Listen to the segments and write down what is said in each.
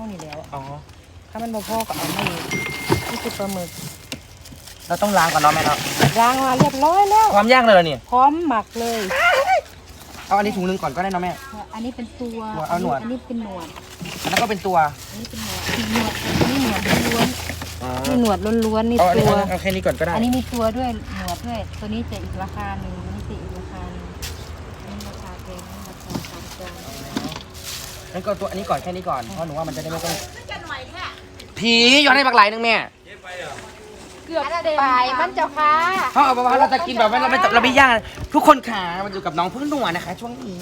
ท่านี้แล้ว อ๋อ ถ้ามันบ่พอก็เอามาอีกนี่คือปลาหมึกเราต้องล้างก่อนเนาะแม่เนาะล้างมาเรียบร้อยแล้ว ความย่างเลยเหรอเนี่ยพร้อมหมักเลย เอาอันนี้ถุงหนึงก่อนก็ได้เนาะแม่ อันนี้เป็นตัวหัวเอาหนวด อันนี้เป็นหนวดอันนั้นก็เป็นตัวอันนี้เป็นหนวดหนวดอันนี้หนวดล้วนอ๋อๆนี่หนวดล้วนๆนี่เอาอันนี้ตัว เอาแค่นี้ก่อนก็ได้อันนี้มีตัวด้วยหนวดด้วย ตัวนี้จะอีกราคาหนึ่งอันนี้จะอีกราคาหนึ่งอันนี้ราคาแพงอันนี้ราคาสามจาน งั้นก็ตัวอันนี้ก่อนแค่นี้ก่อน เพราะหนูว่ามันจะได้ไม่ต้องผีย้อนให้บักไหลหนึงแม่เกือบปลายมันเจ้าค่ะเขาเอาไปว่าเราจะกินแบบว่าเราไม่เราไม่ย่างทุกคนขามันอยู่กับน้องพึ่งหนวดนะคะ ช่วงนี้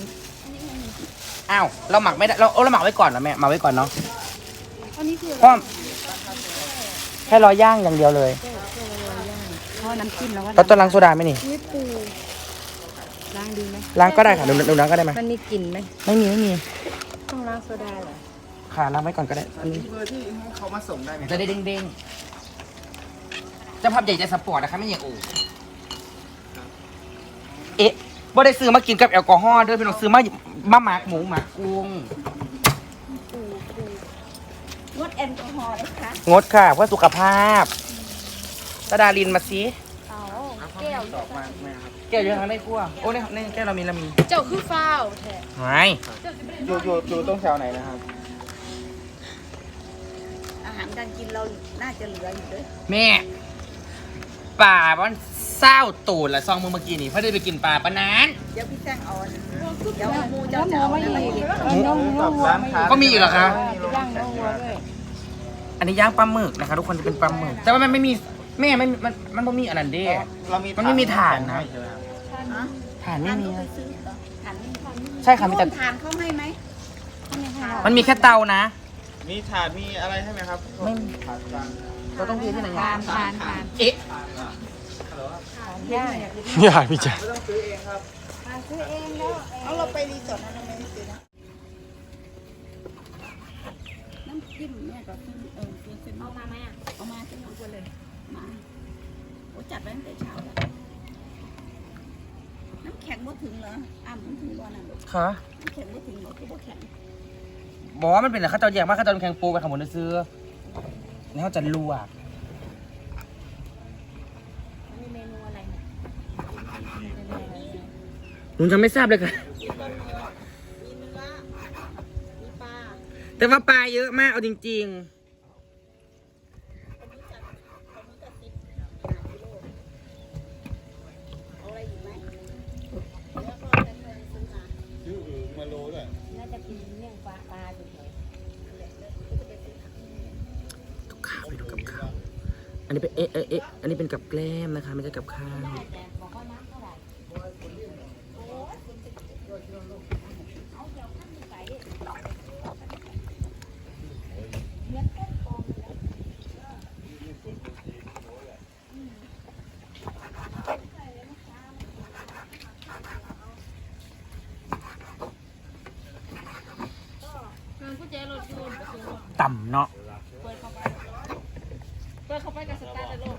อ้าว เราหมักไม่ได้ เราเอาเราหมักไว้ก่อนนะแม่หมักไว้ก่อนเนาะอันนี้คือเพราะแค่รอย่างอย่างเดียวเลยเพราะน้ำจิ้มแล้วก็เราต้องล้างโซดาไหมนี่นี่ปูล้างดีไหมล้างก็ได้ค่ะหนูหนูล้างก็ได้ไหมมันมีกลิ่นไหมไม่มีไม่มีต้องล้าง โซดาเหรอค่ะล้างไว้ก่อนก็ได้อันนี้เบอร์ที่เขามาส่งได้ไหมจะได้เด้งๆเจะภาพใหญ่ใจสปอร์ตนะคะไม่ใช่โอ้เอ๊ะบ่ได้ซื้อมากินกับแอลกอฮอล์เด้วยพี่น้องซื้อมามาหมักหมูหมักกุ้งงดแอลกอฮอล์เลยค่ะงดค่ะ เพื่อสุขภาพตาดาลินมาสิเอาแก้วดอกมาแม่ครับ แก้วอยู่ทางในครัว โอ้ในในแก้วเรามีเรามีเจ้าคือฟ้าวแท้หายอยู่อยู่อยู่ตรงแถวไหนนะครับ อาหารการกินเราน่าจะเหลืออยู่ด้วยแม่ ป่ามันเศร้าตูดละซองมือเมื่อกี้นี่เพื่อได้ไปกินปลาปะนาน เดี๋ยวพี่แจ้งเอาอันเดี๋ยวหมูเจ้าจะเจ้าเอาไม่อะไรอีอีกกน้องน้องวัวไม่อีกก็มีอีกเหรอคะ ย่างน้องวัวด้วย อันนี้ย่างปลาหมึกนะคะ ทุกคนจะเป็นปลาหมึก แต่ว่ามันไม่มี แม่มันมันมันไม่มีอันนั้นเด้ เรามีมันไม่มีถ่านนะ ใช่ไหมครับฮะถ่านไม่ทานมีก็ไปนะซื้อเหรอทานไม่ทานใช่ค่ะมีแต่ทานเขาให้ไหมมันมีแค่เตานะ มีถาดมีอะไรใช่ไหมครับไม่มีถาดกลางเราต้องเทที่ไหนทานทานทานเอ๊ะย่างอยากพี่จ๊ะไม่ต้องซื้อเองครับทานซื้อเองแล้วเอาเราไปรีสอร์ทนั้นไม่ได้ซื้อนะน้ำจิ้มเนี่ยก็ซื้อเออซื้อซื้อเอามาไหมอะเอามาซื้อมาเลย มาโอ้จัดไว้ตั้งแต่เช้าแล้วน้ำแข็งบ่ถึงเหรออ้ำมันถึงบ่นั่นลูกค่ะน้ำแข็งบ่ถึงเหรอคือบ่แข็งบอกว่ามันเป็นอะไรข้าวเจ้าแยกมากข้าวเจ้าน้ำแข็งปูไปขางบนซื้อนี่เขาจะลวกมีเมนูอะไรเนี่ยหนูจะไม่ทราบเลยค่ะ มีเนื้อมีปลา แต่ว่าปลาเยอะมากเอาจริงเอาอะไรอีกไหมแล้วก็จะเดินซื้อมา ซื้ออึ่งมา โลด้วยน่าจะกินเนี่ยปลาปลาอยู่ไหนกับข้าวไปดูกับข้าว อันนี้เป็นเอ๊ะเอ๊ะเอ๊ะอันนี้เป็นกับแกล้มนะคะ ไม่ใช่กับข้าวแต่บอกว่าน้ำเท่าไหร่ ต่ำเนาะ เปิดเข้าไปกับสตาร์ทโลก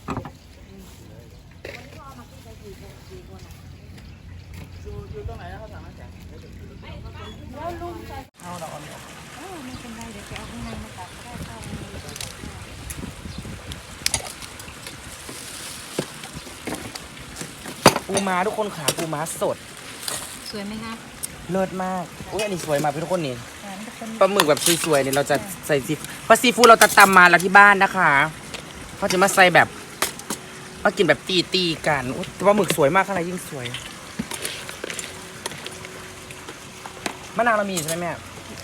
อยู่อยู่ตรงไหนนะครับถามน้ำแข็งไม่เป็นไรเดี๋ยวจะเอาข้างในมาตัดก็ได้เข้าปูม้าทุกคนขาปูม้าสด สวยไหมคะเลิศมากอุ้ยอันนี้สวยมากพี่ทุกคนนี่อ่ามันจะเป็นปลาหมึกแบบสวยๆเนี่ยเราจะใส่ซีเพราะซีฟู้ดเราจะตำมาแล้วที่บ้านนะคะเขาจะมาใส่แบบ มากินแบบตีตีๆกันอุ๊ยแต่ปลาหมึกสวยมากข้างในยิ่งสวยมะนาวเรามีอยู่ใช่ไหมแม่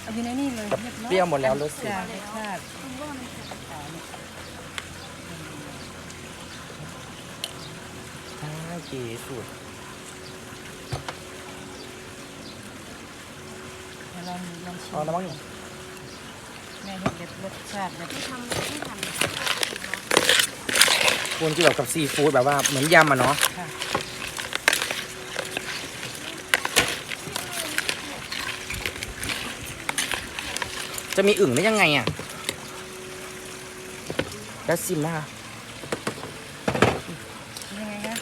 เอาอยู่ในนี่เลยเรียบร้อยเปรี้ยวหมดแล้วรสสิ จ้ารสชาติใช่เก๋สุดเดี๋ยวลองลองชิมเอาแล้วมั้งนี่แม่เห็นแบบรสชาติแบบควร กินแบบกับซีฟู้ดแบบว่าเหมือนยำอะเนาะค่ะ จะมีอึ่งได้ยังไงอะแล้วซิมนะคะ ยังไงคะ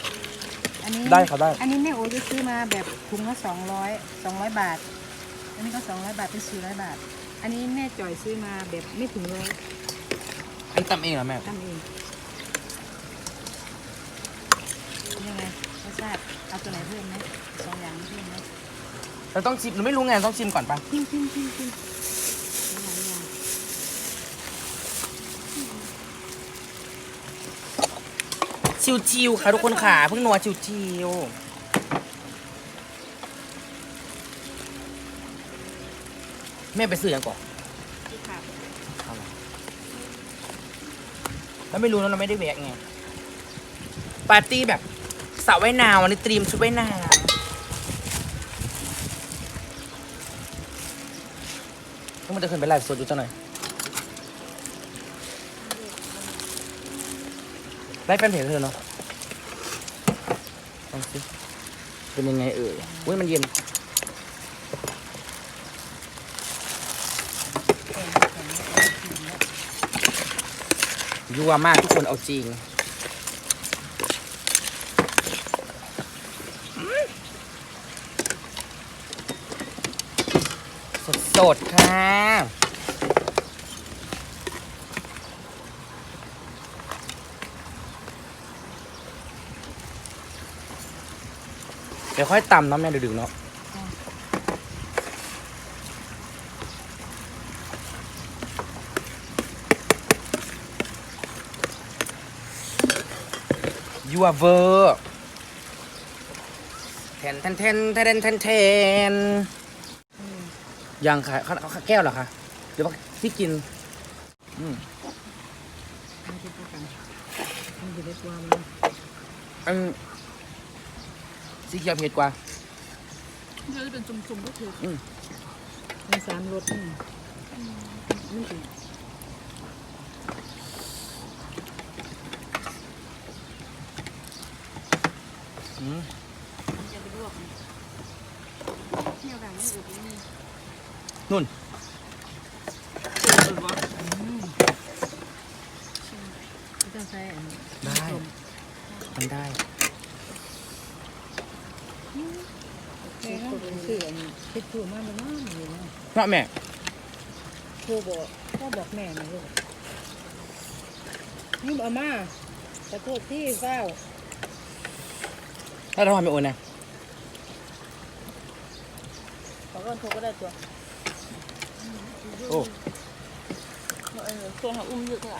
อันนี้ได้ครับได้ อันนี้แม่โอจะซื้อมาแบบถุงละสองร้อยสองร้อยบาท อันนี้ก็สองร้อยบาทเป็นสี่ร้อยบาท อันนี้แม่จ่อยซื้อมาแบบไม่ถึงร้อยอันนตำเองเหรอแม่ ทำเองยังไง รสชาติเอาตัวไหนเพิ่มไหมสองอย่างนี้เพิ่มไหมเราต้องชิมหนูไม่รู้ไงต้องชิมก่อนปะชิมชิมชิมชิมหลายอย่างชิวๆค่ะทุกคนค่ะเพิ่งนัวชิวๆ แม่ไปซื้อยังก่อนที่ค่ะเอาล่ะแล้วไม่รู้นะเราไม่ได้แวะไง ปาร์ตี้แบบ สาวว่ายน้ำวันนี้เตรียมชุดว่ายน้ำต้องมันจะขึ้นไปไลฟ์สดอยู่จังหน่อยไลฟ์แฟนเพจเธอเนาะลองสิเป็นยังไงเอ่ยอุ้ยมันเย็นยัวมากทุกคนเอาจริง สดดค่ะ เดี๋ยวค่อยตำเนาะแม่ดึกๆเนาะยั่วเวอร์แทนแทนแทนแทนแทนแทน ยังค่ะเขาเขาแก้วเหรอคะหรือว่าที่กิน อืมมันจะกันมันจะได้ตัวมันอันสีเขียวเผ็ดกว่าเนื้อจะเป็นจุ่มๆก็คือมีสามรสนี่นี่สิอืมจะไปลวกเที่ยวดังไม่อุดนี่ นุ่นไม่ต้องใช้อันนี้ได้ มันได้แม่ก็ซื้ออันนี้คิดถูกมากเลยเนาะนี่เนาะเนาะแม่ โทรบอกพ่อบอกแม่นะลูกนี่เอามาขอโทษที่เฝ้าถ้าเราทำไม่โอนนะ ขอก่อนโทรก็ได้ตัว โอ้เออตัวหาอุ้มเยอะเลย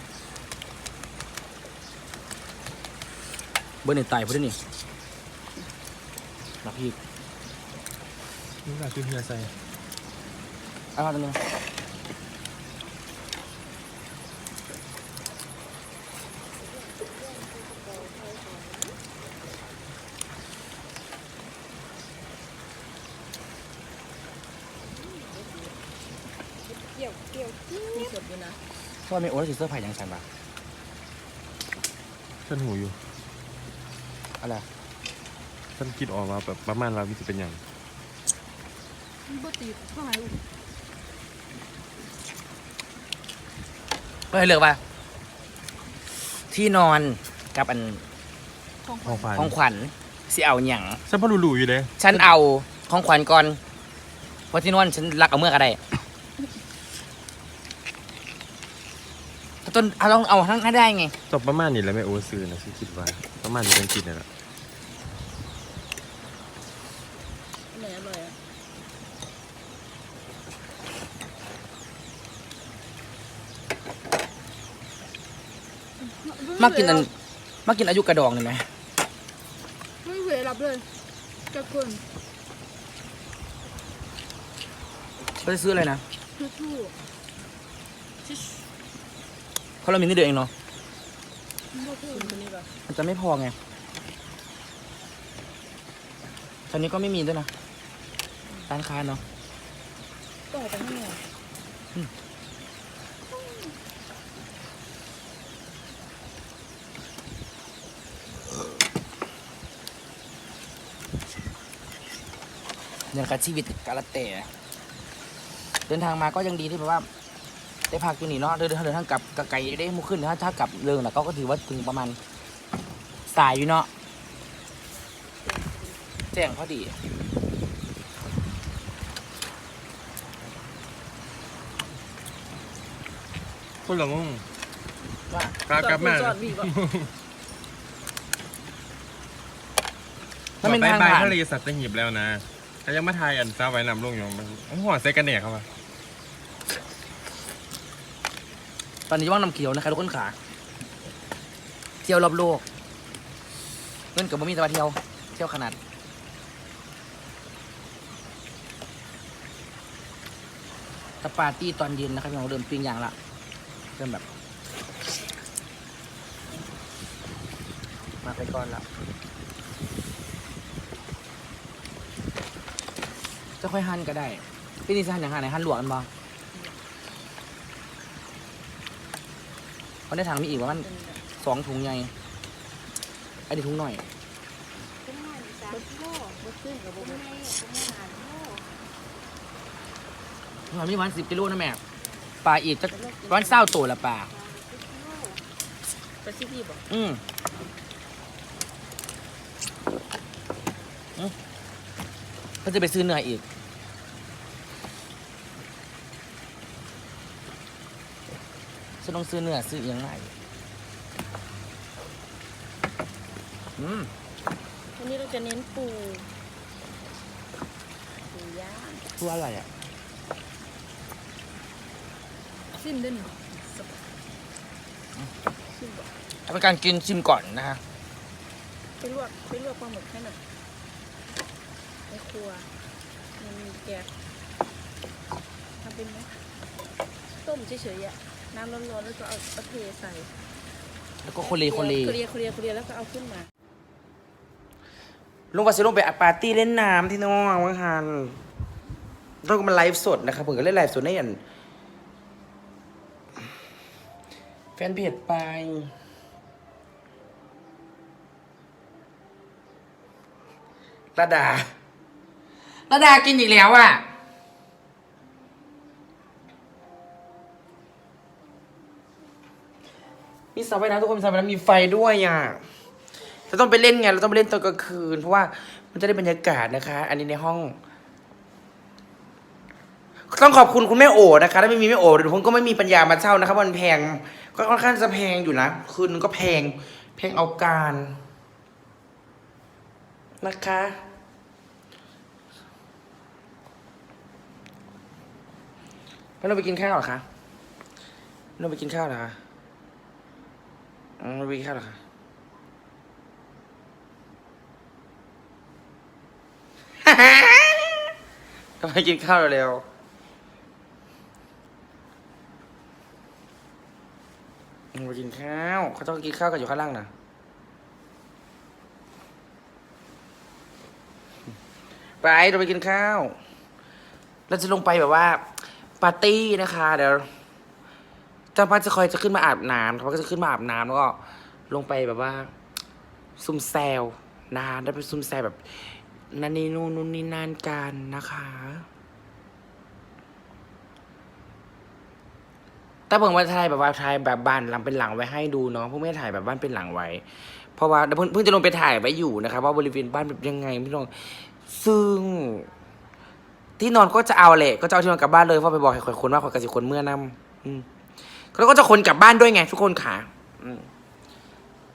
เบอร์หนึ่งไต่พอดีนี่รักพี่นี่แบบคือเฮียใส่เอามาตรงนี้ มีสดอยู่นะ เพราะ ว่าไม่โอนแล้วสิเสื้อผ้ายังใส่ปะฉันหูอยู่อะไรฉันคิดออกมาแบบประมาณว่าวิธีเป็นอย่างบ่ตีเท่าไหร่อุ้มก็ให้เลือกว่าที่นอนกับอันของของฝันของขวัญสิเอาอย่างฉันพอรู้ๆอยู่เลยฉันเอาของขวัญก่อนเพราะที่นอนฉันรักเอาเมื่อก็ได้ ต้นเอาต้องเอาทั้งให้ได้ไง จบประมาณนี้แหล้วแม่โอซื้อนะฉันคิดว่า ประมาณนี้ฉันคิดนี่แหละไหนอร่อยอะมากินอันมากินอายุกระดองเลยไหมไม่เวรับเลยจะคนเขาจะซื้ออะไรนะเทูทูเพ ราะเรามีนิดเดียวเองเนาะมันจะไม่พอไงตอนนี้ก็ไม่มีด้วยนะร้านค้าเนาะก็เอาไปให้หน่อยเนี่ยค่ะชีวิตกาลเตะเดินทางมาก็ยังดีที่แบบว่า ได้พักอยู่นี่เนาะเดินเดินเดินทางกลับกไกลได้มุขึ้นถ้าถ้ากลับเรื่องนะก็ถือว่าถึงประมาณสายอยู่เนาะแจ้งพอดีคนละงงว่ากลับกลับมาจอดวีบถ้าเป็นไปทางไปผ่าน ทะเลสัตหีบแล้วนะแต่ยังมาทายอันเจ้าไว้นำลงอยู่มันหัวใส่กันเนี่ยเข้ามา ตอนนี้ว่างน้ำเขียวนะคะทุกคนขาเที่ยวรอบโลกเงินกับบ่มีแต่มาเที่ยว เที่ยวขนาด ตะปาร์ตี้ตอนเย็นนะครับพี่น้องเริ่มปิ้งอย่างละเริ่มแบบ มาไปก่อนละจะค่อยหั่นก็ได้พี่นี่จะหั่นอย่างไรหั่นหลวกกันบ้าง เพราะในถังมีอีกว่ามันสองถุงใหญ่อันนี้ถุงหน่อยหอยมีวันสิบกิโลนะแม่ปลาอีกจะวันเศร้าตัวละปลาปที่พี่บอกอืมอืมก็จะไปซื้อเนื้ออีก ฉันต้องซื้อเนื้อซื้ออหยังไงอืมวันนี้เราจะเน้นปู ปูย่างตัวอะไรอะสิ้นเดือนเอาเป็นการกินชิมก่อนนะฮะไปลวกไปลวกปลาหมึกให้หน่อยในครัว มันมีแกงทำเป็นไหมต้มเฉยๆอะ น้ำร้อนๆแล้วก็เอาเอาเทใส่แล้วก็โคเลโคเลเคลียร์เคลียร์เคลียร์แล้วก็เอาขึ้นมาลุงว่าสิลงไปอัดปาร์ตี้เล่นน้ำที่น้องวังฮันต้องมาไลฟ์สดนะครับผมก็เล่นไลฟ์สดในอันแฟนเพจไประดาระดากินอีกแล้วอะ มีสระว่ายน้ำทุกคนมีสระว่ายน้ำมีไฟด้วยอะเราต้องไปเล่นไงเราต้องไปเล่นตอนกลางคืน เพราะว่ามันจะได้บรรยากาศนะคะ อันนี้ในห้อง ต้องขอบคุณคุณแม่โอนะคะถ้าไม่มีแม่โอเดี๋ยวผมก็ไม่มีปัญญามาเช่านะครับมันแพง ก็ค่อนข้างจะแพงอยู่นะคืนนึงก็แพง แพงเอาการนะคะแล้วเราไปกินข้าวเหรอคะเราไปกินข้าวเหรอคะ อืมเราไปกินข้าวเหรอคะก็ไปกินข้าวเร็วๆไปกินข้าว เขาต้องกินข้าวกันอยู่ข้างล่างนะไปเราไปกินข้าว เราจะลงไปแบบว่า ปาร์ตี้นะคะ เดี๋ยว เจ้าป้าจะคอยจะขึ้นมาอาบน้ำเขาก็จะขึ้นมาอาบน้ำแล้วก็ลงไปแบบว่า ซุ่มแซวนานได้ไปซุ่มแซวแบบนันนี่นู่นนู่นนี่นั่นกันนะคะแต่เพิ่งว่าถ่ายแบบว่าถ่ายแบบบ้านหลังเป็นหลังไว้ให้ดูเนาะเพิ่งไม่ถ่ายแบบบ้านเป็นหลังไว้ เพราะว่าเพิ่งเพิ่งจะลงไปถ่ายไว้อยู่นะครับว่าบริเวณบ้านเป็นยังไงพี่น้องซึ่ง ที่นอนก็จะเอาแหละก็จะเอาที่นอนกลับบ้านเลยเพราะไปบอกให้คอยคนว่าคอกระสิคนเมื่อนำอืม แล้วก็จะคนกลับบ้านด้วยไง ทุกคนค่ะอืม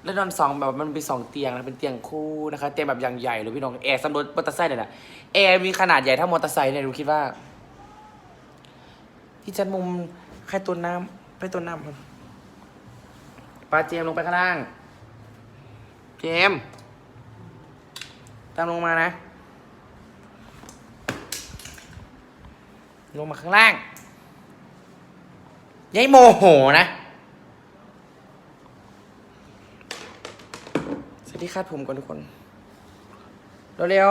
แล้วนอนสองแบบมันเป็นสองเตียงนะเป็นเตียงคู่นะคะ เตียงแบบอย่างใหญ่เลยพี่น้องแอร์สำรถมอเตอร์ไซค์เนี่ยแหละแอร์มีขนาดใหญ่เท่ามอเตอร์ไซค์เนี่ยดูคิดว่า ที่จัดมุมใครตัวน้ำไปตัวน้ำครับปลาเจมลงไปข้างล่าง เจมตามลงมานะ ลงมาข้างล่าง ยายโมโหนะ สวัสดีครับผมก่อนทุกคน เร็ว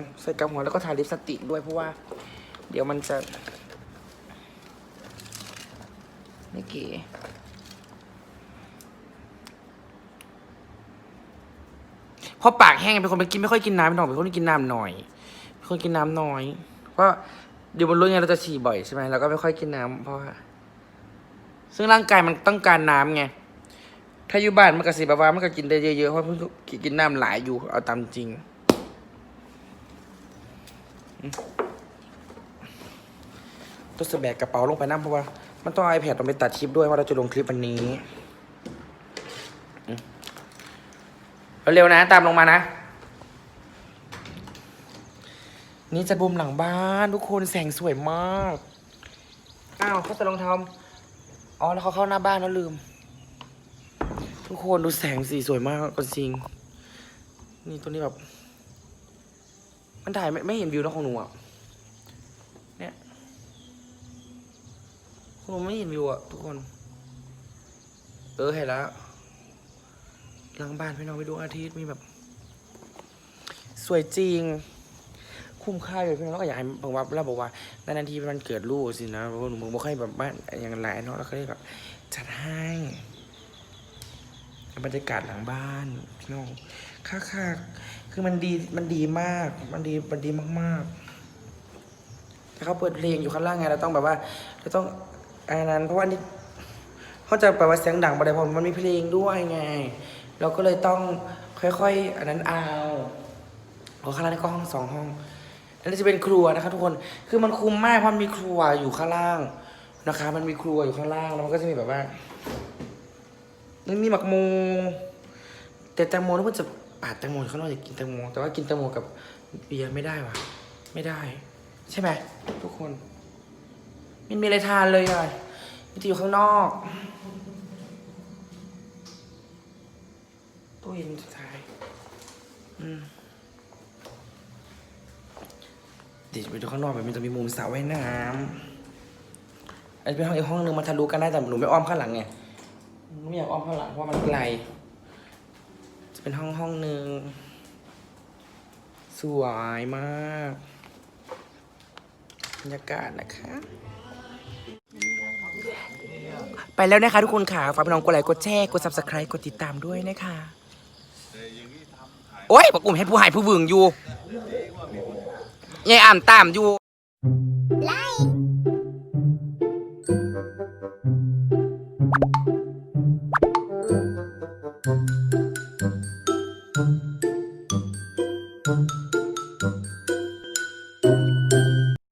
ๆใส่กำหัวแล้วก็ทาลิปสติกด้วยเพราะว่า เดี๋ยวมันจะ ไม่เก๋เพราะปากแห้งเป็นคนไม่กินไม่ค่อยกินน้ำเป็นหน่อยเป็นคนที่กินน้ำหน่อยเป็นคนกินน้ำน้อยเพราะ เดี๋ยวบนรถไงเราจะฉี่บ่อยใช่ไหมเราก็ไม่ค่อยกินน้ำเพราะว่าซึ่งร่างกายมันต้องการน้ำไง ถ้าอยู่บ้านมันก็สิแบบว่ามันก็กินได้เยอะๆเพราะเพิ่งกินน้ำหลายอยู่เอาตามจริง ต้องสแบกกระเป๋าลงไปนั่เพราะว่า มันต้องไอแพดลงไปตัดคลิปด้วยเพราเราจะลงคลิปวันนี้เร็วๆนะ ตามลงมานะ นี่จะบุมหลังบ้านทุกคนแสงสวยมาก อ้าวเขาจะลองทำอ๋อแล้วเขาเข้าหน้าบ้านแล้วลืม ทุกคนดูแสงสีสวยมากจริง นี่ตัวนี้แบบ มันถ่ายไม่ไม่เห็นวิวแล้วของหนูอะ เนี่ยของหนูไม่เห็นวิวอะทุกคน เออเห็นแล้วหลังบ้านพี่น้องไปดูอาทิตย์มีแบบ สวยจริง คุ้มค่าเลยพี่น้องแล้วก็อยากให้บอกว่าเราบอกว่านานทีมันเกิดลูกสินะเพราะว่าหนูมึงไม่ค่อยแบบบ้านอย่างไรเนาะแล้วก็เลยแบบจัดให้บรรยากาศหลังบ้านพี่น้องค่าค่าคือมันดีมันดีมาก มันดีมันดีมากๆถ้าเขาเปิดเพลงอยู่ข้างล่างไงเราต้องแบบว่าเราต้องอันนั้นเพราะว่านี่เขาจะแบบว่าเสียงดังไปเลยเพราะมันมีเพลงด้วยไง เราก็เลยต้องค่อยๆ อันนั้นเอาเพราะข้างล่างนี่ก็ห้องสองห้อง อันนี้จะเป็นครัวนะคะทุกคน คือมันคุ้มมากเพราะมีครัวอยู่ข้างล่างนะคะ มันมีครัวอยู่ข้างล่างแล้วมันก็จะมีแบบว่ามันมีหมักโมแต่แตงโมนี่มันจะปาดแตงโมเขาหน่อยจะกินแตงโมแต่ว่ากินแตงโมกับเบียร์ไม่ได้ว่ะ ไม่ได้ ใช่ไหมทุกคนไม่มีอะไรทานเลยอะมันจะอยู่ข้างนอกตู้เย็นสุดท้าย อืม เดี๋ยวไปดูข้างนอกแบบมันจะมีมุมสระว่ายน้ำอันนี้เป็นห้องอีกห้องนึงมาทะลุกันได้แต่หนูไม่อ้อมข้างหลังไงไม่อยากอ้อมข้างหลังเพราะมันไกล จะเป็นห้องห้องหนึ่งสวยมากบรรยากาศนะคะ ไปแล้วนะคะทุกคนค่ะฝากพี่น้องกดไลค์กดแชร์กด subscribe กดติดตามด้วยนะคะ โอ้ยบอกกลุ่มให้ผู้หายผู้วึงอยู่ ยายอ่านตามอยู่ ไลค์